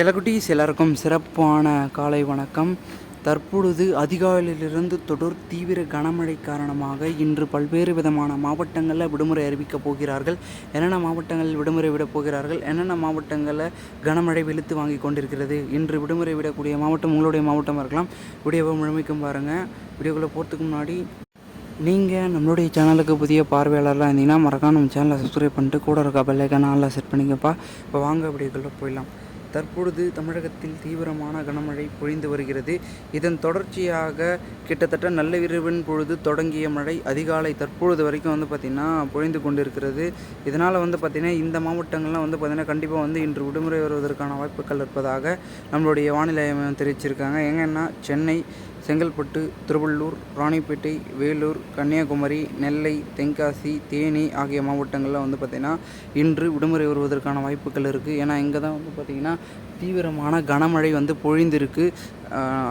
செல்லக்குட்டீஸ் எல்லாருக்கும் சிறப்பான காலை வணக்கம். தற்பொழுது அதிகாலையிலிருந்து தொடர் தீவிர கனமழை காரணமாக இன்று பல்வேறு விதமான மாவட்டங்களில் விடுமுறை அறிவிக்கப் போகிறார்கள். என்னென்ன மாவட்டங்களில் விடுமுறை விடப் போகிறார்கள்? என்னென்ன மாவட்டங்களில் கனமழை வெளுத்து வாங்கி கொண்டிருக்கிறது? இன்று விடுமுறை விடக்கூடிய மாவட்டம் உங்களுடைய மாவட்டமாக இருக்கலாம். வீடியோவை முழுமைக்கும் பாருங்கள் வீடியோக்குள்ளே போகிறதுக்கு முன்னாடி நீங்கள் நம்மளுடைய சேனலுக்கு புதிய பார்வையாளர்லாம் இருந்தீங்கன்னா மறக்காம நம்ம சேனலை சப்ஸ்கிரைப் பண்ணிட்டு கூட இருக்க பெல்லைக்கான ஆளில் செட் பண்ணிக்கப்பா. இப்போ வாங்க வீடியோக்குள்ளே போயிடலாம். தற்பொழுது தமிழகத்தில் தீவிரமான கனமழை பொழிந்து வருகிறது. இதன் தொடர்ச்சியாக கிட்டத்தட்ட நள்ளிரவின் பொழுது தொடங்கிய மழை அதிகாலை தற்பொழுது வரைக்கும் வந்து பார்த்திங்கன்னா பொழிந்து கொண்டிருக்கிறது. இதனால் வந்து பார்த்திங்கன்னா இந்த மாவட்டங்கள்லாம் வந்து பார்த்திங்கன்னா கண்டிப்பாக வந்து இன்று விடுமுறை வருவதற்கான வாய்ப்புகள் இருப்பதாக நம்மளுடைய வானிலை தெரிவிச்சிருக்காங்க. எங்கன்னா சென்னை செங்கல்பட்டு திருவள்ளூர் ராணிப்பேட்டை வேலூர் கன்னியாகுமரி நெல்லை தென்காசி தேனி ஆகிய மாவட்டங்களில் வந்து பார்த்திங்கன்னா இன்று விடுமுறை வருவதற்கான வாய்ப்புகள் இருக்குது ஏன்னா இங்கே தான் வந்து பார்த்திங்கன்னா தீவிரமான கனமழை வந்து பொழிந்திருக்கு.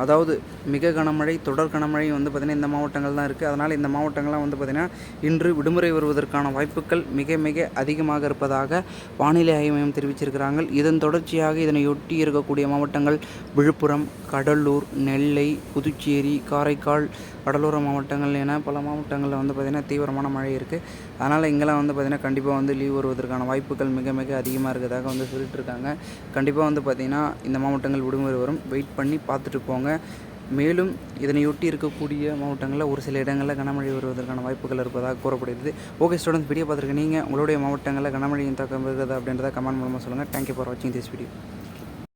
அதாவது மிக கனமழை தொடர் கனமழை வந்து பார்த்திங்கன்னா இந்த மாவட்டங்கள் தான் இருக்குது அதனால் இந்த மாவட்டங்கள்லாம் வந்து பார்த்திங்கன்னா இன்று விடுமுறை வருவதற்கான வாய்ப்புகள் மிக மிக அதிகமாக இருப்பதாக வானிலை ஆய்வு மையம் தெரிவிச்சிருக்கிறாங்க. இதன் தொடர்ச்சியாக இதனையொட்டி இருக்கக்கூடிய மாவட்டங்கள் விழுப்புரம் கடலூர் நெல்லை புதுச்சேரி காரைக்கால் கடலோர மாவட்டங்கள் என பல மாவட்டங்களில் வந்து பார்த்திங்கன்னா தீவிரமான மழை இருக்குது அதனால் இங்கெல்லாம் வந்து பார்த்திங்கன்னா கண்டிப்பாக வந்து லீவ் வருவதற்கான வாய்ப்புகள் மிக மிக அதிகமாக இருக்கிறதாக வந்து சொல்லிட்டு இருக்காங்க. கண்டிப்பாக வந்து பார்த்திங்கன்னா இந்த மாவட்டங்கள் விடுமுறை வரும். வெயிட் பண்ணி பார்த்து எடுத்துகிட்டு போங்க. மேலும் இதனையொட்டி இருக்கக்கூடிய மாவட்டங்களில் ஒரு சில இடங்களில் கனமழை வருவதற்கான வாய்ப்புகள் இருப்பதாக கூறப்படுகிறது. ஓகே ஸ்டூடெண்ட்ஸ் வீடியோ பார்த்துருக்க நீங்கள் உங்களுடைய மாவட்டங்களில் கனமழையின் தாக்கம் இருக்கிறதா அப்படின்றத கமெண்ட் மூலமாக சொல்லுங்கள் தேங்க்யூ ஃபார் வாட்சிங் திஸ் வீடியோ